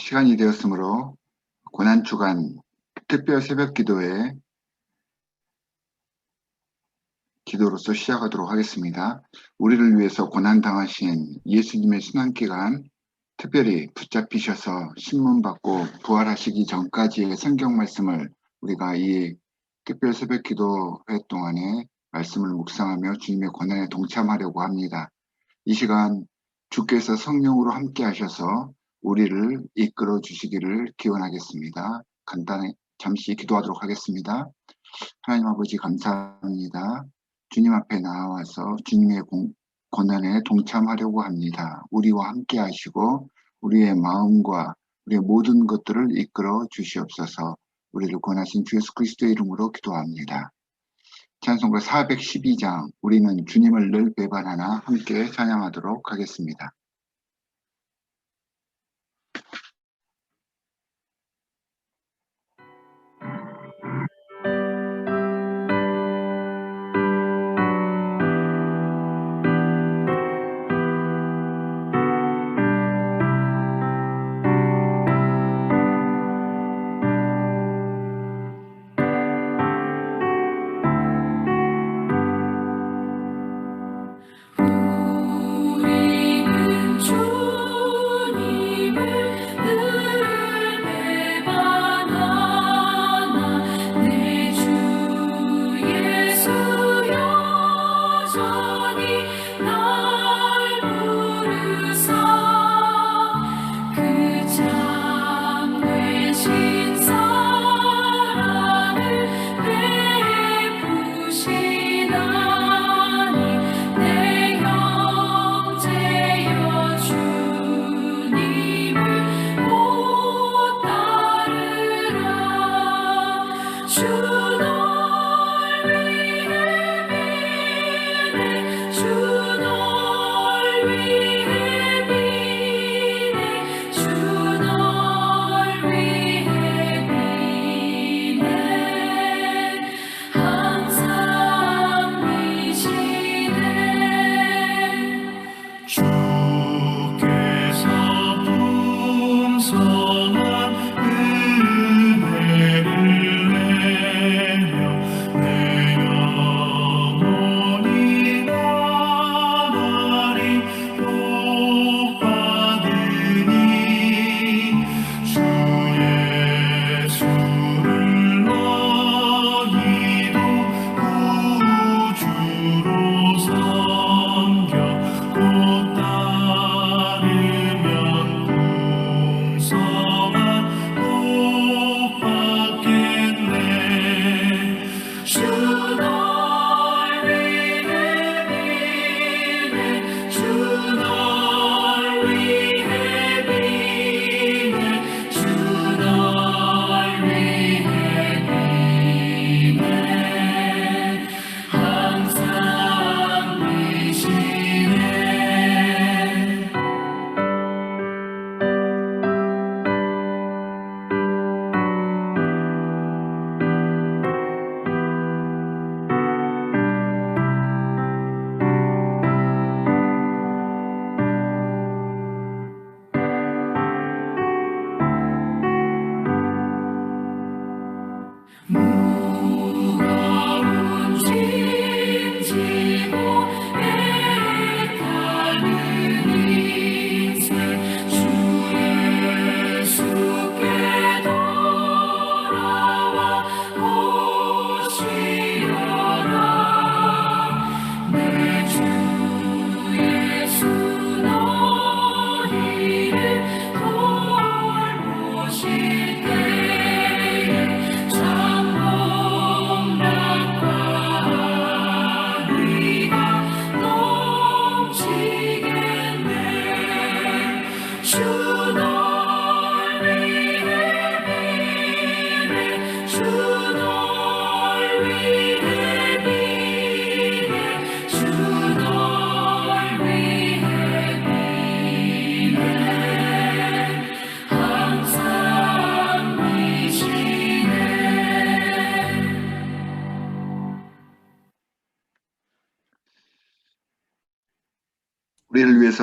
시간이 되었으므로 고난주간 특별 새벽 기도회 기도로서 시작하도록 하겠습니다. 우리를 위해서 고난당하신 예수님의 순환기간 특별히 붙잡히셔서 신문받고 부활하시기 전까지의 성경 말씀을 우리가 이 특별 새벽 기도 회 동안에 말씀을 묵상하며 주님의 고난에 동참하려고 합니다. 이 시간 주께서 성령으로 함께 하셔서 우리를 이끌어 주시기를 기원하겠습니다. 간단히 잠시 기도하도록 하겠습니다. 하나님 아버지 감사합니다. 주님 앞에 나와서 주님의 공, 고난에 동참하려고 합니다. 우리와 함께 하시고 우리의 마음과 우리의 모든 것들을 이끌어 주시옵소서 우리를 권하신 주 예수 그리스도의 이름으로 기도합니다. 찬송가 412장 우리는 주님을 늘 배반하나 함께 찬양하도록 하겠습니다.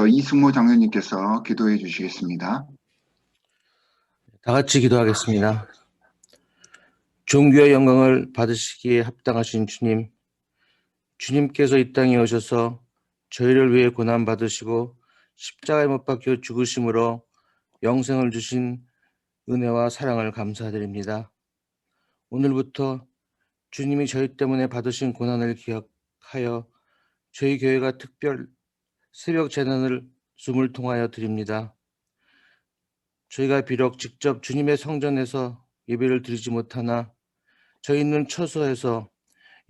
이승모 장로님께서 기도해 주시겠습니다. 다 같이 기도하겠습니다. 종교의 영광을 받으시기에 합당하신 주님, 주님께서 이 땅에 오셔서 저희를 위해 고난 받으시고 십자가에 못 박혀 죽으심으로 영생을 주신 은혜와 사랑을 감사드립니다. 오늘부터 주님이 저희 때문에 받으신 고난을 기억하여 저희 교회가 특별 새벽 재난을 줌을 통하여 드립니다. 저희가 비록 직접 주님의 성전에서 예배를 드리지 못하나 저희 있는 처소에서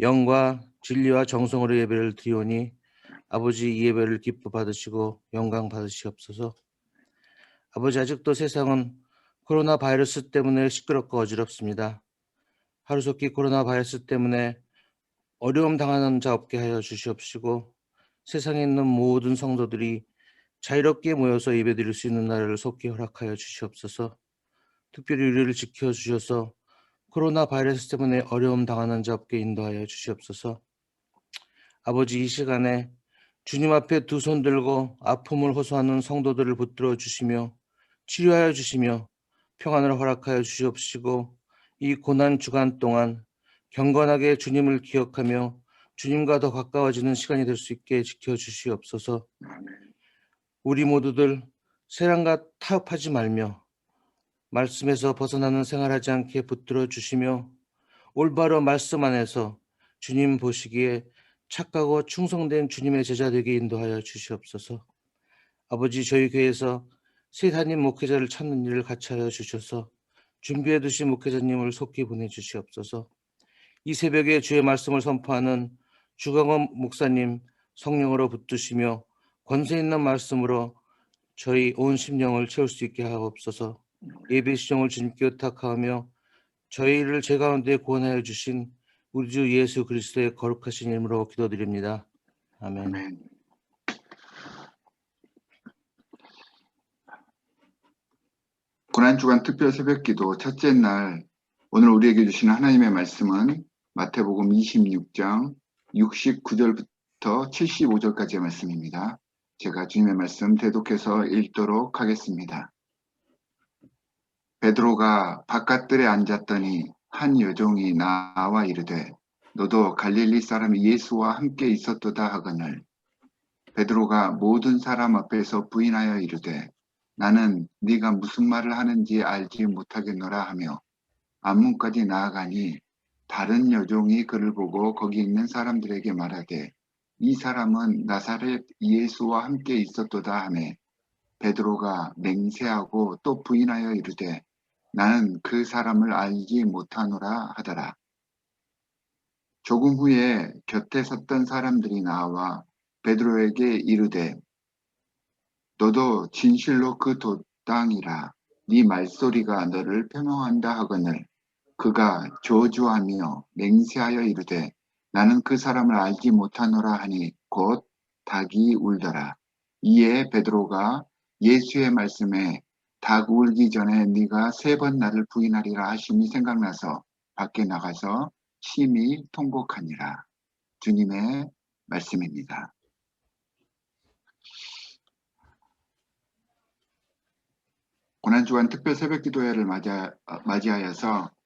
영과 진리와 정성으로 예배를 드리오니 아버지 이 예배를 기뻐 받으시고 영광 받으시옵소서. 아버지 아직도 세상은 코로나 바이러스 때문에 시끄럽고 어지럽습니다. 하루속히 코로나 바이러스 때문에 어려움 당하는 자 없게 하여 주시옵시고 세상에 있는 모든 성도들이 자유롭게 모여서 예배드릴 수 있는 날을 속히 허락하여 주시옵소서. 특별히 우리를 지켜 주셔서 코로나 바이러스 때문에 어려움 당하는 자 없게 인도하여 주시옵소서. 아버지 이 시간에 주님 앞에 두 손 들고 아픔을 호소하는 성도들을 붙들어 주시며 치료하여 주시며 평안을 허락하여 주시옵시고 이 고난 주간 동안 경건하게 주님을 기억하며 주님과 더 가까워지는 시간이 될 수 있게 지켜 주시옵소서. 우리 모두들 세상과 타협하지 말며 말씀에서 벗어나는 생활하지 않게 붙들어 주시며 올바로 말씀 안에서 주님 보시기에 착하고 충성된 주님의 제자 되게 인도하여 주시옵소서. 아버지 저희 교회에서 새 담임 목회자를 찾는 일을 같이 하여 주셔서 준비해 두신 목회자님을 속히 보내 주시옵소서. 이 새벽에 주의 말씀을 선포하는 주강원 목사님 성령으로 붙드시며 권세 있는 말씀으로 저희 온 심령을 채울 수 있게 하옵소서. 예배 시정을 주님께 의탁하며 저희를 제 가운데 구원하여 주신 우리 주 예수 그리스도의 거룩하신 이름으로 기도드립니다. 아멘. 아멘. 고난주간 특별 새벽기도 첫째 날 오늘 우리에게 주시는 하나님의 말씀은 마태복음 26장 69절부터 75절까지의 말씀입니다. 제가 주님의 말씀 대독해서 읽도록 하겠습니다. 베드로가 바깥들에 앉았더니 한 여종이 나와 이르되 너도 갈릴리 사람 예수와 함께 있었도다 하거늘 베드로가 모든 사람 앞에서 부인하여 이르되 나는 네가 무슨 말을 하는지 알지 못하겠노라 하며 안문까지 나아가니 다른 여종이 그를 보고 거기 있는 사람들에게 말하되 이 사람은 나사렛 예수와 함께 있었도다 하매 베드로가 맹세하고 또 부인하여 이르되 나는 그 사람을 알지 못하노라 하더라. 조금 후에 곁에 섰던 사람들이 나와 베드로에게 이르되 너도 진실로 그 도당이라. 네 말소리가 너를 표명한다 하거늘 그가 저주하며 맹세하여 이르되 나는 그 사람을 알지 못하노라 하니 곧 닭이 울더라 이에 베드로가 예수의 말씀에 닭 울기 전에 네가 세 번 나를 부인하리라 하심이 생각나서 밖에 나가서 심히 통곡하니라 주님의 말씀입니다. 고난주간 특별 새벽 기도회를 어, 맞이하여서 어,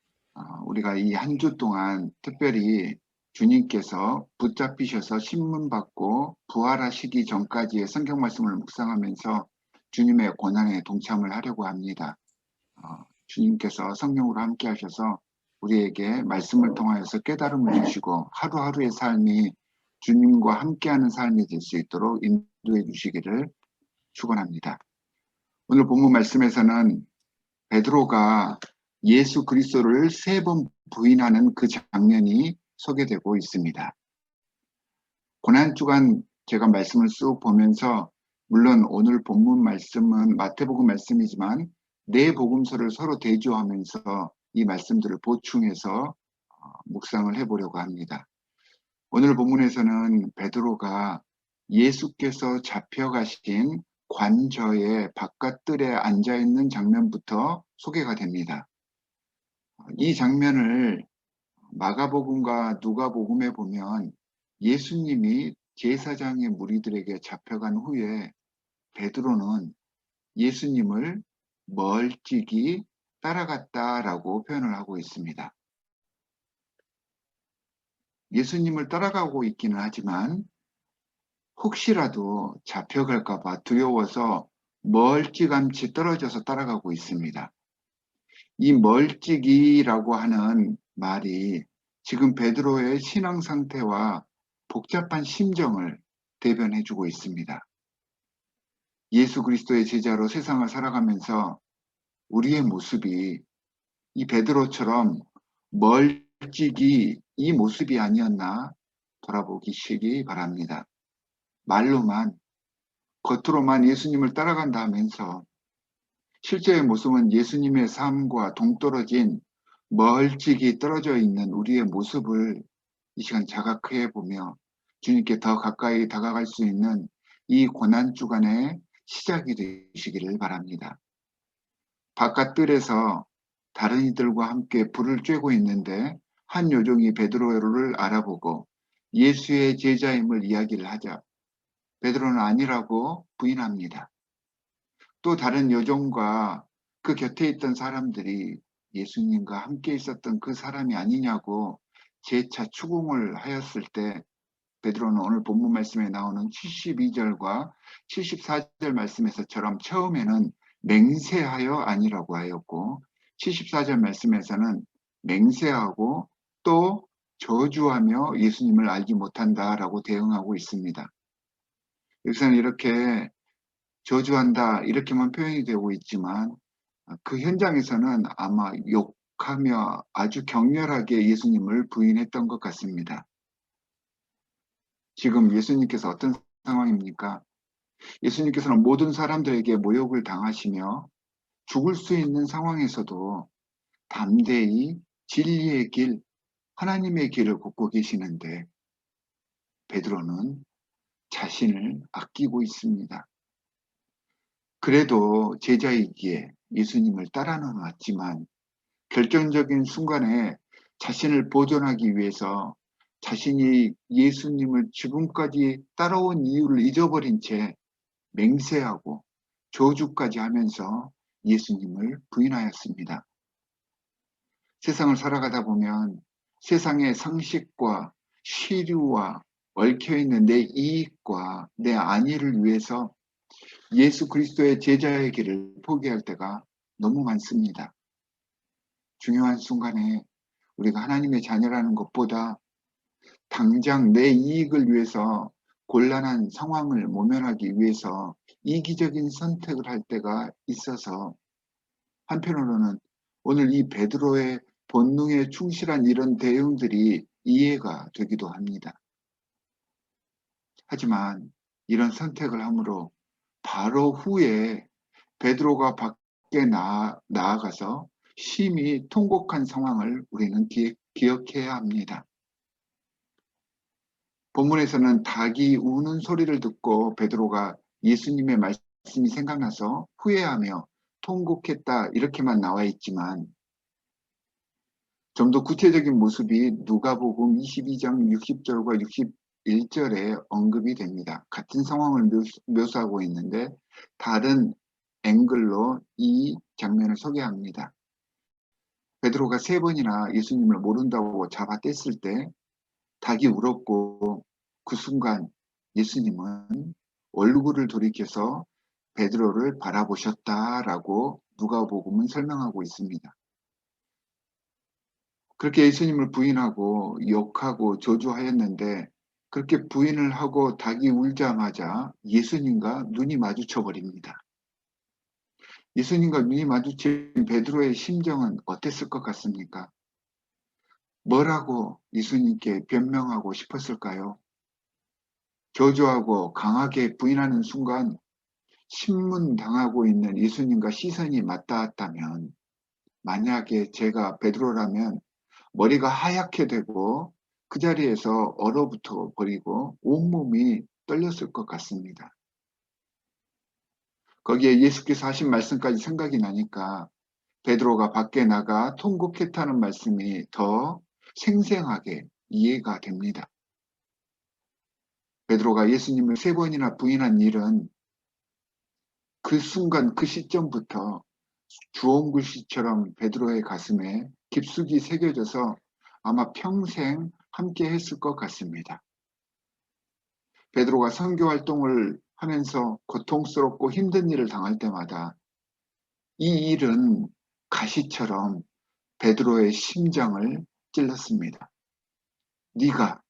우리가 이 한 주 동안 특별히 주님께서 붙잡히셔서 신문 받고 부활하시기 전까지의 성경 말씀을 묵상하면서 주님의 고난에 동참을 하려고 합니다. 어, 주님께서 성령으로 함께 하셔서 우리에게 말씀을 통하여서 깨달음을 주시고 하루하루의 삶이 주님과 함께하는 삶이 될 수 있도록 인도해 주시기를 축원합니다. 오늘 본문 말씀에서는 베드로가 예수 그리스도를 세 번 부인하는 그 장면이 소개되고 있습니다. 고난 주간 제가 말씀을 쑥 보면서 물론 오늘 본문 말씀은 마태복음 말씀이지만 네 복음서를 서로 대조하면서 이 말씀들을 보충해서 어, 묵상을 해보려고 합니다. 오늘 본문에서는 베드로가 예수께서 잡혀가신 관저의 바깥들에 앉아 있는 장면부터 소개가 됩니다. 이 장면을 마가복음과 누가복음에 보면 예수님이 제사장의 무리들에게 잡혀간 후에 베드로는 예수님을 멀찍이 따라갔다라고 표현을 하고 있습니다. 예수님을 따라가고 있기는 하지만 혹시라도 잡혀갈까봐 두려워서 멀찌감치 떨어져서 따라가고 있습니다. 이 멀찍이라고 하는 말이 지금 베드로의 신앙 상태와 복잡한 심정을 대변해 주고 있습니다. 예수 그리스도의 제자로 세상을 살아가면서 우리의 모습이 이 베드로처럼 멀찍이 이 모습이 아니었나 돌아보기시기 바랍니다. 말로만 겉으로만 예수님을 따라간다 하면서 실제의 모습은 예수님의 삶과 동떨어진 멀찍이 떨어져 있는 우리의 모습을 이 시간 자각해 보며 주님께 더 가까이 다가갈 수 있는 이 고난 주간의 시작이 되시기를 바랍니다. 바깥 뜰에서 다른 이들과 함께 불을 쬐고 있는데 한 요종이 베드로를 알아보고 예수의 제자임을 이야기를 하자 베드로는 아니라고 부인합니다. 또 다른 여종과 그 곁에 있던 사람들이 예수님과 함께 있었던 그 사람이 아니냐고 재차 추궁을 하였을 때 베드로는 오늘 본문 말씀에 나오는 72절과 74절 말씀에서처럼 처음에는 맹세하여 아니라고 하였고 74절 말씀에서는 맹세하고 또 저주하며 예수님을 알지 못한다라고 대응하고 있습니다. 여기서는 이렇게 저주한다 이렇게만 표현이 되고 있지만 그 현장에서는 아마 욕하며 아주 격렬하게 예수님을 부인했던 것 같습니다. 지금 예수님께서 어떤 상황입니까? 예수님께서는 모든 사람들에게 모욕을 당하시며 죽을 수 있는 상황에서도 담대히 진리의 길, 하나님의 길을 걷고 계시는데 베드로는 자신을 아끼고 있습니다. 그래도 제자이기에 예수님을 따라는 왔지만 결정적인 순간에 자신을 보존하기 위해서 자신이 예수님을 지금까지 따라온 이유를 잊어버린 채 맹세하고 저주까지 하면서 예수님을 부인하였습니다. 세상을 살아가다 보면 세상의 상식과 시류와 얽혀있는 내 이익과 내 안위를 위해서 예수 그리스도의 제자의 길을 포기할 때가 너무 많습니다. 중요한 순간에 우리가 하나님의 자녀라는 것보다 당장 내 이익을 위해서 곤란한 상황을 모면하기 위해서 이기적인 선택을 할 때가 있어서 한편으로는 오늘 이 베드로의 본능에 충실한 이런 대응들이 이해가 되기도 합니다. 하지만 이런 선택을 함으로 바로 후에 베드로가 밖에 나, 나아가서 심히 통곡한 상황을 우리는 기, 기억해야 합니다. 본문에서는 닭이 우는 소리를 듣고 베드로가 예수님의 말씀이 생각나서 후회하며 통곡했다 이렇게만 나와 있지만 좀 더 구체적인 모습이 누가복음 22장 60절과 61절에 언급이 됩니다. 같은 상황을 묘사, 하고 있는데 다른 앵글로 이 장면을 소개합니다. 베드로가 세 번이나 예수님을 모른다고 잡아뗐을 때 닭이 울었고 그 순간 예수님은 얼굴을 돌이켜서 베드로를 바라보셨다라고 누가복음은 설명하고 있습니다. 그렇게 예수님을 부인하고 욕하고 저주하였는데 그렇게 부인을 하고 닭이 울자마자 예수님과 눈이 마주쳐 버립니다. 예수님과 눈이 마주친 베드로의 심정은 어땠을 것 같습니까? 뭐라고 예수님께 변명하고 싶었을까요? 저주하고 강하게 부인하는 순간 신문당하고 있는 예수님과 시선이 맞닿았다면 만약에 제가 베드로라면 머리가 하얗게 되고 그 자리에서 얼어붙어 버리고 온몸이 떨렸을 것 같습니다. 거기에 예수께서 하신 말씀까지 생각이 나니까 베드로가 밖에 나가 통곡했다는 말씀이 더 생생하게 이해가 됩니다. 베드로가 예수님을 세 번이나 부인한 일은 그 순간 그 시점부터 주홍 글씨처럼 베드로의 가슴에 깊숙이 새겨져서 아마 평생 함께 했을 것 같습니다. 베드로가 선교 활동을 하면서 고통스럽고 힘든 일을 당할 때마다 이 일은 가시처럼 베드로의 심장을 찔렀습니다. 네가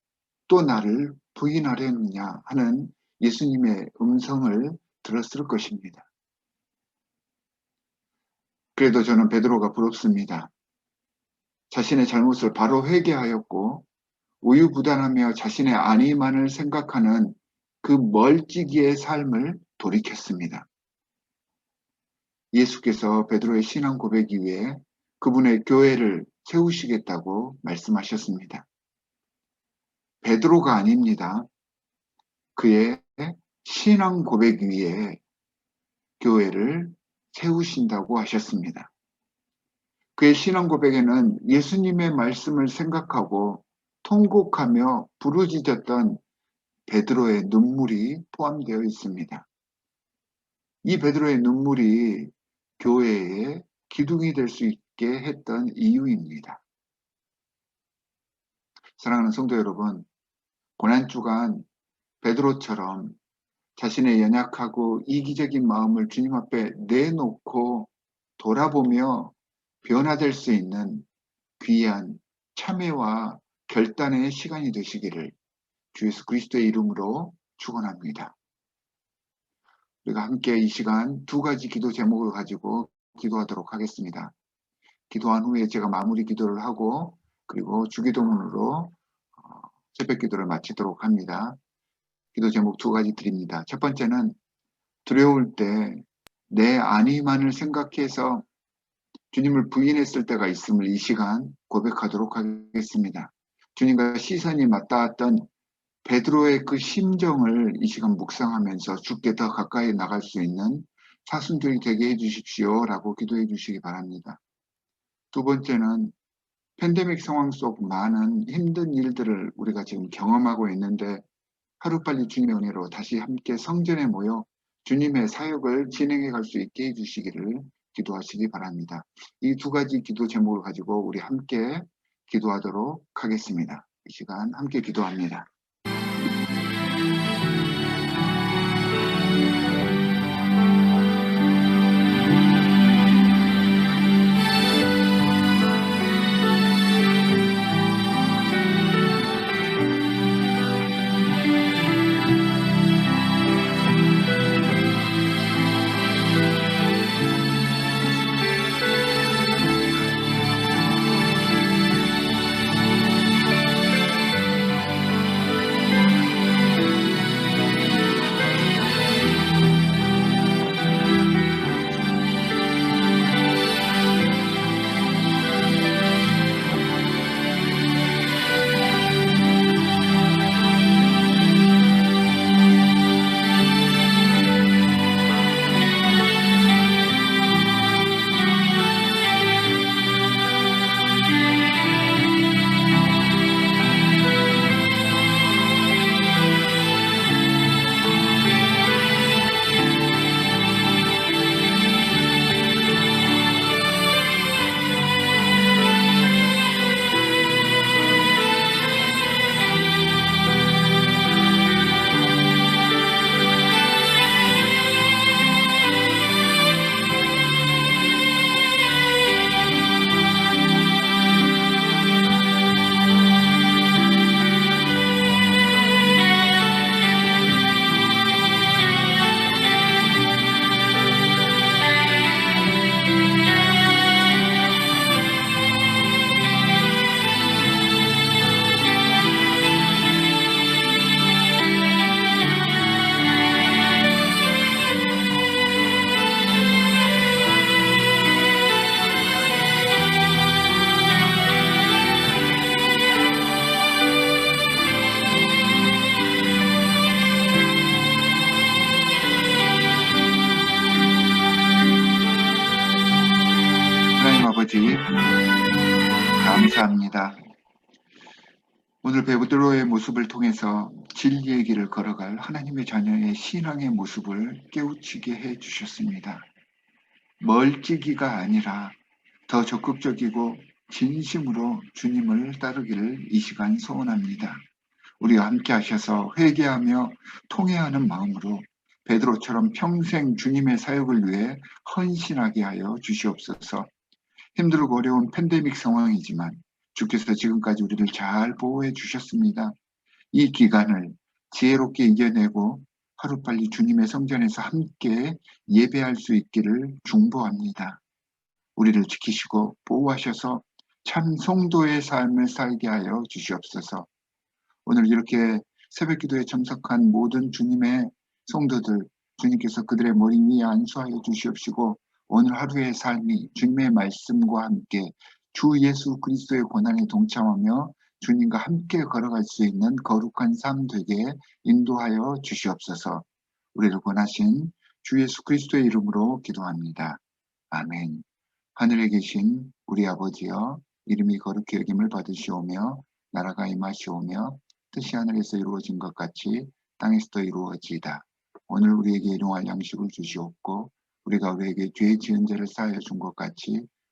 또 나를 부인하려느냐 하는 예수님의 음성을 들었을 것입니다. 그래도 저는 베드로가 부럽습니다. 자신의 잘못을 바로 회개하였고 우유부단하며 자신의 안위만을 생각하는 그 멀찍이의 삶을 돌이켰습니다. 예수께서 베드로의 신앙 고백 이후에 그분의 교회를 세우시겠다고 말씀하셨습니다. 베드로가 아닙니다. 그의 신앙 고백 위에 교회를 세우신다고 하셨습니다. 그의 신앙 고백에는 예수님의 말씀을 생각하고 통곡하며 부르짖었던 베드로의 눈물이 포함되어 있습니다. 이 베드로의 눈물이 교회의 기둥이 될 수 있게 했던 이유입니다. 사랑하는 성도 여러분, 고난주간 베드로처럼 자신의 연약하고 이기적인 마음을 주님 앞에 내놓고 돌아보며 변화될 수 있는 귀한 참회와 결단의 시간이 되시기를 주 예수 그리스도의 이름으로 축원합니다. 우리가 함께 이 시간 두 가지 기도 제목을 가지고 기도하도록 하겠습니다. 기도한 후에 제가 마무리 기도를 하고 그리고 주기도문으로 어, 새벽 기도를 마치도록 합니다. 기도 제목 두 가지 드립니다. 첫 번째는 두려울 때내 안위만을 생각해서 주님을 부인했을 때가 있음을 이 시간 고백하도록 하겠습니다. 주님과 시선이 맞닿았던 베드로의 그 심정을 이 시간 묵상하면서 주께 더 가까이 나갈 수 있는 사순절이 되게 해주십시오 라고 기도해 주시기 바랍니다. 두 번째는 팬데믹 상황 속 많은 힘든 일들을 우리가 지금 경험하고 있는데 하루빨리 주님의 은혜로 다시 함께 성전에 모여 주님의 사역을 진행해 갈 수 있게 해주시기를 기도하시기 바랍니다. 이 두 가지 기도 제목을 가지고 우리 함께 기도하도록 하겠습니다. 이 시간 함께 기도합니다. 오늘 베드로의 모습을 통해서 진리의 길을 걸어갈 하나님의 자녀의 신앙의 모습을 깨우치게 해 주셨습니다. 멀찍이가 아니라 더 적극적이고 진심으로 주님을 따르기를 이 시간 소원합니다. 우리와 함께 하셔서 회개하며 통회하는 마음으로 베드로처럼 평생 주님의 사역을 위해 헌신하게 하여 주시옵소서. 힘들고 어려운 팬데믹 상황이지만 주께서 지금까지 우리를 잘 보호해 주셨습니다. 이 기간을 지혜롭게 이겨내고 하루빨리 주님의 성전에서 함께 예배할 수 있기를 중보합니다. 우리를 지키시고 보호하셔서 참 성도의 삶을 살게 하여 주시옵소서. 오늘 이렇게 새벽 기도에 참석한 모든 주님의 성도들, 주님께서 그들의 머리 위에 안수하여 주시옵시고 오늘 하루의 삶이 주님의 말씀과 함께 주 예수 그리스도의 고난에 동참하며 주님과 함께 걸어갈 수 있는 거룩한 삶 되게 인도하여 주시옵소서. 우리를 권하신 주 예수 그리스도의 이름으로 기도합니다. 아멘. 하늘에 계신 우리 아버지여 이름이 거룩히 여김을 받으시오며 나라가 임하시오며 뜻이 하늘에서 이루어진 것 같이 땅에서도 이루어지이다. 오늘 우리에게 일용할 양식을 주시옵고 우리가 우리에게 죄 지은 죄를 사하여 준 것 같이